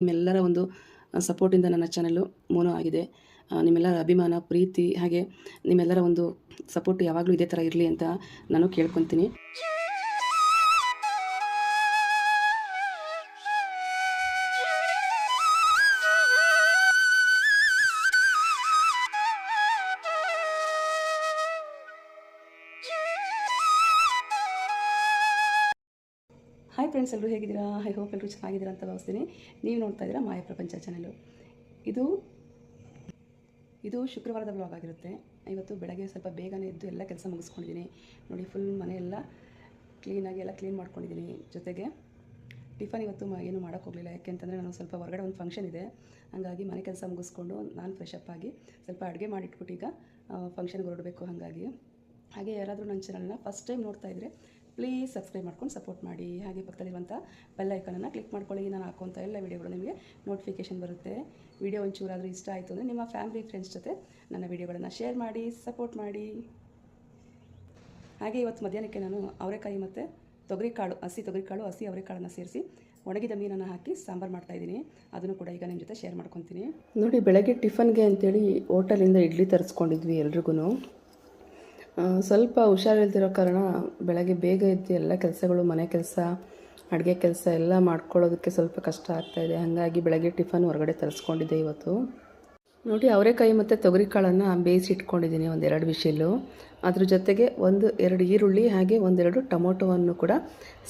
ನಿಮ್ಮೆಲ್ಲರ ಒಂದು ಸಪೋರ್ಟಿಂದ ನನ್ನ ಚಾನಲ್ಲು ಮೋನೋ ಆಗಿದೆ. ನಿಮ್ಮೆಲ್ಲರ ಅಭಿಮಾನ, ಪ್ರೀತಿ, ಹಾಗೆ ನಿಮ್ಮೆಲ್ಲರ ಒಂದು ಸಪೋರ್ಟ್ ಯಾವಾಗಲೂ ಇದೇ ಥರ ಇರಲಿ ಅಂತ ನಾನು ಕೇಳ್ಕೊತೀನಿ. ಹಾಯ್ ಫ್ರೆಂಡ್ಸ್ ಎಲ್ಲರೂ ಹೇಗಿದ್ದೀರಾ? ಐ ಹೋಪ್ ಎಲ್ಲರೂ ಚೆನ್ನಾಗಿದ್ದೀರಾ ಅಂತ ಭಾವಿಸ್ತೀನಿ. ನೀವು ನೋಡ್ತಾ ಇದ್ದೀರಾ ಮಾಯ ಪ್ರಪಂಚ ಚಾನೆಲು ಇದು ಇದು ಶುಕ್ರವಾರದ ಬ್ಲಾಗ್ ಆಗಿರುತ್ತೆ. ಇವತ್ತು ಬೆಳಗ್ಗೆ ಸ್ವಲ್ಪ ಬೇಗನೆ ಎದ್ದು ಎಲ್ಲ ಕೆಲಸ ಮುಗಿಸ್ಕೊಂಡಿದ್ದೀನಿ. ನೋಡಿ ಫುಲ್ ಮನೆಯೆಲ್ಲ ಕ್ಲೀನಾಗಿ ಎಲ್ಲ ಕ್ಲೀನ್ ಮಾಡ್ಕೊಂಡಿದ್ದೀನಿ ಜೊತೆಗೆ. ಟಿಫನ್ ಇವತ್ತು ಏನು ಮಾಡೋಕ್ಕೋಗಲಿಲ್ಲ ಯಾಕೆಂತಂದರೆ ನಾನು ಸ್ವಲ್ಪ ಹೊರಗಡೆ ಒಂದು ಫಂಕ್ಷನ್ ಇದೆ. ಹಾಗಾಗಿ ಮನೆ ಕೆಲಸ ಮುಗಿಸ್ಕೊಂಡು ನಾನು ಫ್ರೆಶಪ್ ಆಗಿ ಸ್ವಲ್ಪ ಅಡುಗೆ ಮಾಡಿಟ್ಬಿಟ್ಟು ಈಗ ಫಂಕ್ಷನ್ಗೆ ಹೊರಡಬೇಕು ಹಾಗಾಗಿ. ಹಾಗೆ ಯಾರಾದರೂ ನನ್ನ ಚಾನಲ್ನ ಫಸ್ಟ್ ಟೈಮ್ ನೋಡ್ತಾ ಇದ್ದರೆ ಪ್ಲೀಸ್ ಸಬ್ಸ್ಕ್ರೈಬ್ ಮಾಡ್ಕೊಂಡು ಸಪೋರ್ಟ್ ಮಾಡಿ. ಹಾಗೆ ಪಕ್ಕದಲ್ಲಿರುವಂಥ ಬೆಲ್ ಐಕನನ್ನು ಕ್ಲಿಕ್ ಮಾಡ್ಕೊಳ್ಳಿ. ನಾನು ಹಾಕೋಂಥ ಎಲ್ಲ ವೀಡಿಯೋಗಳು ನಿಮಗೆ ನೋಟಿಫಿಕೇಷನ್ ಬರುತ್ತೆ. ವಿಡಿಯೋ ಒಂಚೂರಾದರೂ ಇಷ್ಟ ಆಯಿತು ಅಂದರೆ ನಿಮ್ಮ ಫ್ಯಾಮಿಲಿ, ಫ್ರೆಂಡ್ಸ್ ಜೊತೆ ನನ್ನ ವೀಡಿಯೋಗಳನ್ನು ಶೇರ್ ಮಾಡಿ, ಸಪೋರ್ಟ್ ಮಾಡಿ. ಹಾಗೆ ಇವತ್ತು ಮಧ್ಯಾಹ್ನಕ್ಕೆ ನಾನು ಅವರೆಕಾಯಿ ಮತ್ತು ತೊಗರಿಕಾಳು, ಹಸಿ ತೊಗರಿಕಾಳು, ಹಸಿ ಅವರೆಕಾಳನ್ನು ಸೇರಿಸಿ ಒಣಗಿದ ಮೀನನ್ನು ಹಾಕಿ ಸಾಂಬಾರು ಮಾಡ್ತಾಯಿದ್ದೀನಿ ಅದನ್ನು ಕೂಡ ಈಗ ನಿಮ್ಮ ಜೊತೆ ಶೇರ್ ಮಾಡ್ಕೊತೀನಿ. ನೋಡಿ, ಬೆಳಗ್ಗೆ ಟಿಫನ್ಗೆ ಅಂತೇಳಿ ಹೋಟೆಲಿಂದ ಇಡ್ಲಿ ತರಿಸ್ಕೊಂಡಿದ್ವಿ ಎಲ್ರಿಗೂ ಸ್ವಲ್ಪ ಹುಷಾರಿಲ್ದಿರೋ ಕಾರಣ ಬೆಳಗ್ಗೆ ಬೇಗ ಎದ್ದು ಎಲ್ಲ ಕೆಲಸಗಳು, ಮನೆ ಕೆಲಸ, ಅಡುಗೆ ಕೆಲಸ ಎಲ್ಲ ಮಾಡ್ಕೊಳ್ಳೋದಕ್ಕೆ ಸ್ವಲ್ಪ ಕಷ್ಟ ಆಗ್ತಾಯಿದೆ ಹಾಗಾಗಿ ಬೆಳಗ್ಗೆ ಟಿಫನ್ ಹೊರಗಡೆ ತರಿಸ್ಕೊಂಡಿದ್ದೆ ಇವತ್ತು. ನೋಡಿ ಅವರೆಕಾಯಿ ಮತ್ತು ತೊಗರಿಕಾಳನ್ನು ಬೇಯಿಸಿ ಇಟ್ಕೊಂಡಿದ್ದೀನಿ ಒಂದೆರಡು ವಿಷಲ್ಲು ಅದ್ರ ಜೊತೆಗೆ ಒಂದು ಎರಡು ಈರುಳ್ಳಿ ಹಾಗೆ ಒಂದೆರಡು ಟೊಮೊಟೊವನ್ನು ಕೂಡ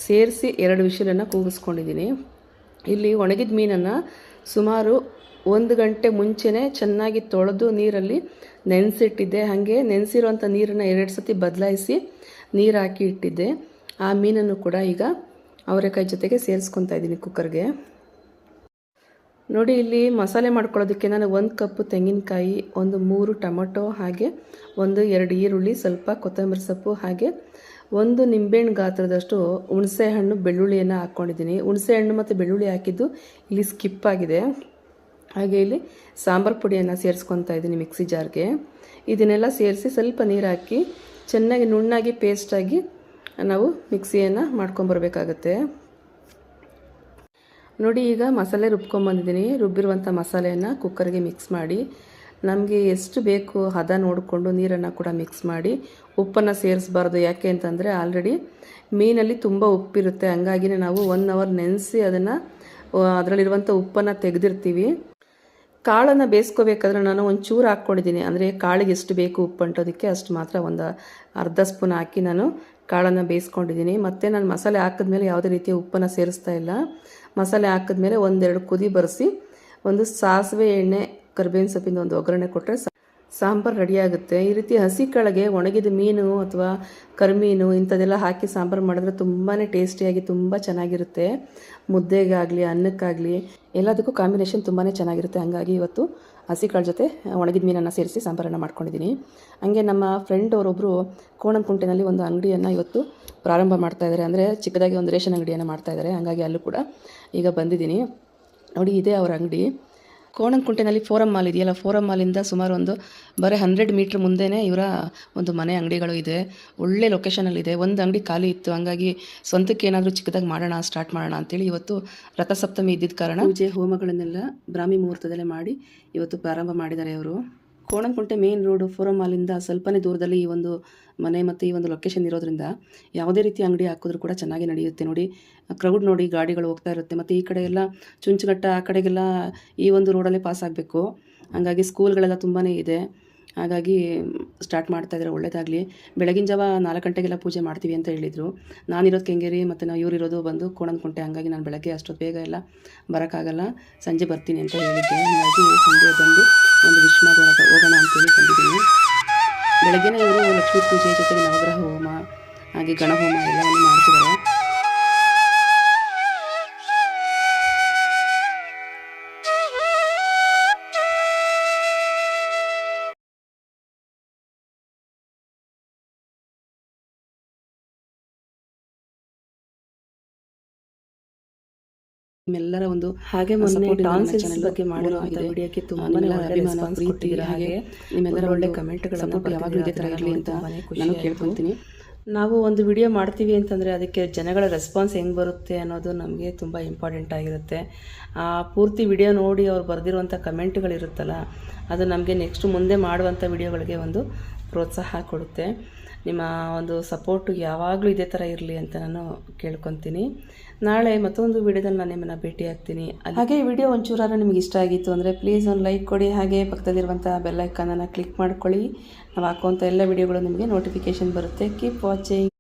ಸೇರಿಸಿ ಎರಡು ವಿಷಲನ್ನು ಕೂಗಿಸ್ಕೊಂಡಿದ್ದೀನಿ. ಇಲ್ಲಿ ಒಣಗಿದ ಮೀನನ್ನು ಸುಮಾರು ಒಂದು ಗಂಟೆ ಮುಂಚೆನೇ ಚೆನ್ನಾಗಿ ತೊಳೆದು ನೀರಲ್ಲಿ ನೆನೆಸಿಟ್ಟಿದ್ದೆ. ಹಾಗೆ ನೆನೆಸಿರುವಂಥ ನೀರನ್ನು ಎರಡು ಸತಿ ಬದಲಾಯಿಸಿ ನೀರು ಹಾಕಿ ಇಟ್ಟಿದ್ದೆ. ಆ ಮೀನನ್ನು ಕೂಡ ಈಗ ಅವರೆಕಾಯಿ ಜೊತೆಗೆ ಸೇರಿಸ್ಕೊತಾ ಇದ್ದೀನಿ ಕುಕ್ಕರ್ಗೆ. ನೋಡಿ, ಇಲ್ಲಿ ಮಸಾಲೆ ಮಾಡ್ಕೊಳ್ಳೋದಕ್ಕೆ ನಾನು ಒಂದು ಕಪ್ಪು ತೆಂಗಿನಕಾಯಿ, ಒಂದು ಮೂರು ಟೊಮೊಟೊ, ಹಾಗೆ ಒಂದು ಎರಡು ಈರುಳ್ಳಿ, ಸ್ವಲ್ಪ ಕೊತ್ತಂಬರಿ ಸೊಪ್ಪು, ಹಾಗೆ ಒಂದು ನಿಂಬೆಹಣ್ಣು ಗಾತ್ರದಷ್ಟು ಹುಣಸೆ ಹಣ್ಣು ಬೆಳ್ಳುಳ್ಳಿಯನ್ನು ಹಾಕ್ಕೊಂಡಿದ್ದೀನಿ ಹುಣಸೆ ಹಣ್ಣು ಮತ್ತು ಬೆಳ್ಳುಳ್ಳಿ ಹಾಕಿದ್ದು ಇಲ್ಲಿ ಸ್ಕಿಪ್ ಆಗಿದೆ. ಹಾಗೆ ಇಲ್ಲಿ ಸಾಂಬಾರು ಪುಡಿಯನ್ನು ಸೇರಿಸ್ಕೊತಾ ಇದ್ದೀನಿ ಮಿಕ್ಸಿ ಜಾರ್ಗೆ. ಇದನ್ನೆಲ್ಲ ಸೇರಿಸಿ ಸ್ವಲ್ಪ ನೀರು ಹಾಕಿ ಚೆನ್ನಾಗಿ ನುಣ್ಣಾಗಿ ಪೇಸ್ಟಾಗಿ ನಾವು ಮಿಕ್ಸಿಯನ್ನು ಮಾಡ್ಕೊಂಬರ್ಬೇಕಾಗತ್ತೆ ನೋಡಿ ಈಗ ಮಸಾಲೆ ರುಬ್ಕೊಂಬಂದಿದ್ದೀನಿ ರುಬ್ಬಿರುವಂಥ ಮಸಾಲೆಯನ್ನು ಕುಕ್ಕರ್ಗೆ ಮಿಕ್ಸ್ ಮಾಡಿ. ನಮಗೆ ಎಷ್ಟು ಬೇಕು ಹದ ನೋಡಿಕೊಂಡು ನೀರನ್ನು ಕೂಡ ಮಿಕ್ಸ್ ಮಾಡಿ ಉಪ್ಪನ್ನು ಸೇರಿಸಬಾರ್ದು. ಯಾಕೆ ಅಂತಂದರೆ ಆಲ್ರೆಡಿ ಮೀನಲ್ಲಿ ತುಂಬ ಉಪ್ಪಿರುತ್ತೆ. ಹಂಗಾಗಿನೇ ನಾವು ಒನ್ ಅವರ್ ನೆನೆಸಿ ಅದನ್ನು ಅದರಲ್ಲಿರುವಂಥ ಉಪ್ಪನ್ನು ತೆಗೆದಿರ್ತೀವಿ. ಕಾಳನ್ನು ಬೇಯಿಸ್ಕೋಬೇಕಾದ್ರೆ ನಾನು ಒಂದು ಚೂರು ಹಾಕ್ಕೊಂಡಿದ್ದೀನಿ. ಅಂದರೆ ಕಾಳಿಗೆ ಎಷ್ಟು ಬೇಕು ಉಪ್ಪು ಅಂಟೋದಕ್ಕೆ ಅಷ್ಟು ಮಾತ್ರ ಒಂದು ಅರ್ಧ ಸ್ಪೂನ್ ಹಾಕಿ ನಾನು ಕಾಳನ್ನು ಬೇಯಿಸ್ಕೊಂಡಿದ್ದೀನಿ. ಮತ್ತು ನಾನು ಮಸಾಲೆ ಹಾಕಿದ್ಮೇಲೆ ಯಾವುದೇ ರೀತಿಯ ಉಪ್ಪನ್ನು ಸೇರಿಸ್ತಾ ಇಲ್ಲ. ಮಸಾಲೆ ಹಾಕಿದ್ಮೇಲೆ ಒಂದೆರಡು ಕುದಿ ಬರೆಸಿ ಒಂದು ಸಾಸಿವೆ ಎಣ್ಣೆ ಕರಿಬೇವಿನ ಸೊಪ್ಪಿನ ಒಂದು ಒಗ್ಗರಣೆ ಕೊಟ್ಟರೆ ಸಾಂಬಾರು ರೆಡಿಯಾಗುತ್ತೆ. ಈ ರೀತಿ ಹಸಿ ಕಾಳಿಗೆ ಒಣಗಿದ ಮೀನು ಅಥವಾ ಕರಿಮೀನು ಇಂಥದ್ದೆಲ್ಲ ಹಾಕಿ ಸಾಂಬಾರು ಮಾಡಿದ್ರೆ ತುಂಬಾ ಟೇಸ್ಟಿಯಾಗಿ ತುಂಬ ಚೆನ್ನಾಗಿರುತ್ತೆ. ಮುದ್ದೆಗಾಗಲಿ, ಅನ್ನಕ್ಕಾಗಲಿ ಎಲ್ಲದಕ್ಕೂ ಕಾಂಬಿನೇಷನ್ ತುಂಬಾ ಚೆನ್ನಾಗಿರುತ್ತೆ. ಹಾಗಾಗಿ ಇವತ್ತು ಹಸಿ ಕಾಳು ಜೊತೆ ಒಣಗಿದ ಮೀನನ್ನು ಸೇರಿಸಿ ಸಾಂಬಾರನ್ನು ಮಾಡ್ಕೊಂಡಿದ್ದೀನಿ. ಹಂಗೆ ನಮ್ಮ ಫ್ರೆಂಡ್ ಅವರೊಬ್ಬರು ಕೋಣಂಕುಂಟೆನಲ್ಲಿ ಒಂದು ಅಂಗಡಿಯನ್ನು ಇವತ್ತು ಪ್ರಾರಂಭ ಮಾಡ್ತಾ ಇದ್ದಾರೆ ಅಂದರೆ ಚಿಕ್ಕದಾಗಿ ಒಂದು ರೇಷನ್ ಅಂಗಡಿಯನ್ನು ಮಾಡ್ತಾ ಇದ್ದಾರೆ ಹಾಗಾಗಿ ಅಲ್ಲೂ ಕೂಡ ಈಗ ಬಂದಿದ್ದೀನಿ. ನೋಡಿ, ಇದೇ ಅವರ ಅಂಗಡಿ. ಕೋಣಂಕುಂಟೆನಲ್ಲಿ ಫೋರಮ್ ಮಾಲ್ ಇದೆಯಲ್ಲ ಫೋರಮ್ ಮಾಲಿಂದ ಸುಮಾರು ಒಂದು ಬರೀ ಹಂಡ್ರೆಡ್ ಮೀಟ್ರ್ ಮುಂದೆನೇ ಇವರ ಒಂದು ಮನೆ ಅಂಗಡಿಗಳು ಇದೆ. ಒಳ್ಳೆ ಲೊಕೇಶನಲ್ಲಿದೆ ಒಂದು ಅಂಗಡಿ ಖಾಲಿ ಇತ್ತು. ಹಂಗಾಗಿ ಸ್ವಂತಕ್ಕೆ ಏನಾದರೂ ಚಿಕ್ಕದಾಗಿ ಮಾಡೋಣ ಸ್ಟಾರ್ಟ್ ಮಾಡೋಣ ಅಂತೇಳಿ ಇವತ್ತು ರಥಸಪ್ತಮಿ ಇದ್ದಿದ್ದ ಕಾರಣ ಪೂಜೆ ಹೋಮಗಳನ್ನೆಲ್ಲ ಬ್ರಾಹ್ಮಿ ಮುಹೂರ್ತದಲ್ಲೇ ಮಾಡಿ ಇವತ್ತು ಪ್ರಾರಂಭ ಮಾಡಿದ್ದಾರೆ ಅವರು. ಕೋಣಂಕುಂಟೆ ಮೇನ್ ರೋಡು ಫೋರಮ್ ಮಾಲಿಂದ ಸ್ವಲ್ಪನೇ ದೂರದಲ್ಲಿ ಈ ಒಂದು ಮನೆ ಮತ್ತು ಈ ಒಂದು ಲೊಕೇಶನ್ ಇರೋದ್ರಿಂದ ಯಾವುದೇ ರೀತಿ ಅಂಗಡಿ ಹಾಕಿದ್ರು ಕೂಡ ಚೆನ್ನಾಗಿ ನಡೆಯುತ್ತೆ ನೋಡಿ. ಕ್ರೌಡ್ ನೋಡಿ, ಗಾಡಿಗಳು ಹೋಗ್ತಾ ಇರುತ್ತೆ ಮತ್ತು ಈ ಕಡೆ ಎಲ್ಲ ಚುಂಚುಗಟ್ಟ ಆ ಕಡೆಗೆಲ್ಲ ಈ ಒಂದು ರೋಡಲ್ಲೇ ಪಾಸ್ ಆಗಬೇಕು. ಹಾಗಾಗಿ ಸ್ಕೂಲ್ಗಳೆಲ್ಲ ತುಂಬಾ ಇದೆ. ಹಾಗಾಗಿ ಸ್ಟಾರ್ಟ್ ಮಾಡ್ತಾ ಇದ್ದಾರೆ ಒಳ್ಳೇದಾಗಲಿ. ಬೆಳಗಿನ ಜಾವ ನಾಲ್ಕು ಗಂಟೆಗೆಲ್ಲ ಪೂಜೆ ಮಾಡ್ತೀವಿ ಅಂತ ಹೇಳಿದರು. ನಾನಿರೋದು ಕೆಂಗೇರಿ ಮತ್ತು ನಾವು ಇವರಿರೋದು ಬಂದು ಕೋಣನಕುಂಟೆ. ಹಾಗಾಗಿ ನಾನು ಬೆಳಗ್ಗೆ ಅಷ್ಟೊತ್ತು ಬೇಗ ಎಲ್ಲ ಬರೋಕ್ಕಾಗಲ್ಲ. ಸಂಜೆ ಬರ್ತೀನಿ ಅಂತ ಹೇಳಿದ್ದೆ. ಹಾಗಾಗಿ ಸಂಜೆ ಬಂದು ಒಂದು ವಿಶ್ ಮಾಡೋಣ ಹೋಗೋಣ ಅಂತೇಳಿ ಬಂದಿದ್ದೀನಿ. ಬೆಳಗ್ಗೆನೇ ಇವರು ಲಕ್ಷ್ಮೀ ಪೂಜೆ ಜೊತೆಗೆ ನವಗ್ರಹ ಹೋಮ, ಹಾಗೆ ಗಣಹೋಮ ಎಲ್ಲವನ್ನು ಮಾಡ್ತಿದ್ದಾರೆ ನಿಮ್ಮೆಲ್ಲರ ಒಂದು ಹಾಗೆ ಮೊನ್ನೆ ಡಾನ್ಸ್ ಬಗ್ಗೆ ಮಾಡಿರೋ. ವಿಡಿಯೋಕ್ಕೆ ತುಂಬಾನೇ ಅಭಿಮಾನ, ಪ್ರೀತಿ ಹಾಗೆ ನಿಮ್ಮೆಲ್ಲರ ಒಳ್ಳೆ ಕಮೆಂಟ್ಗಳನ್ನು ಯಾವಾಗಲೂ ಇದೇ ತರ ಇರಲಿ ಅಂತ ನಾನು ಕೇಳ್ಕೊಂತೀನಿ ನಾವು ಒಂದು ವಿಡಿಯೋ ಮಾಡ್ತೀವಿ ಅಂತಂದರೆ ಅದಕ್ಕೆ ಜನಗಳ ರೆಸ್ಪಾನ್ಸ್ ಹೆಂಗೆ ಬರುತ್ತೆ ಅನ್ನೋದು ನಮಗೆ ತುಂಬ ಇಂಪಾರ್ಟೆಂಟ್ ಆಗಿರುತ್ತೆ. ಆ ಪೂರ್ತಿ ವಿಡಿಯೋ ನೋಡಿ ಅವ್ರು ಬರೆದಿರುವಂಥ ಕಮೆಂಟ್ಗಳಿರುತ್ತಲ್ಲ ಅದು ನಮಗೆ ನೆಕ್ಸ್ಟ್ ಮುಂದೆ ಮಾಡುವಂಥ ವಿಡಿಯೋಗಳಿಗೆ ಒಂದು ಪ್ರೋತ್ಸಾಹ ಕೊಡುತ್ತೆ. ನಿಮ್ಮ ಒಂದು ಸಪೋರ್ಟು ಯಾವಾಗಲೂ ಇದೇ ಥರ ಇರಲಿ ಅಂತ ನಾನು ಕೇಳ್ಕೊತೀನಿ. ನಾಳೆ ಮತ್ತೊಂದು ವಿಡಿಯೋದಲ್ಲಿ ನಾನು ನಿಮ್ಮನ್ನು ಭೇಟಿ ಆಗ್ತೀನಿ. ಹಾಗೆ ಈ ವಿಡಿಯೋ ಒಂಚೂರಾರು ನಿಮ್ಗೆ ಇಷ್ಟ ಆಗಿತ್ತು ಅಂದರೆ ಪ್ಲೀಸ್ ಒಂದು ಲೈಕ್ ಕೊಡಿ. ಹಾಗೆ ಪಕ್ಕದಲ್ಲಿರುವಂಥ ಬೆಲ್ಲೈಕನನ್ನು ಕ್ಲಿಕ್ ಮಾಡ್ಕೊಳ್ಳಿ. ನಾವು ಹಾಕುವಂಥ ಎಲ್ಲ ವಿಡಿಯೋಗಳು ನಿಮಗೆ ನೋಟಿಫಿಕೇಷನ್ ಬರುತ್ತೆ. Keep watching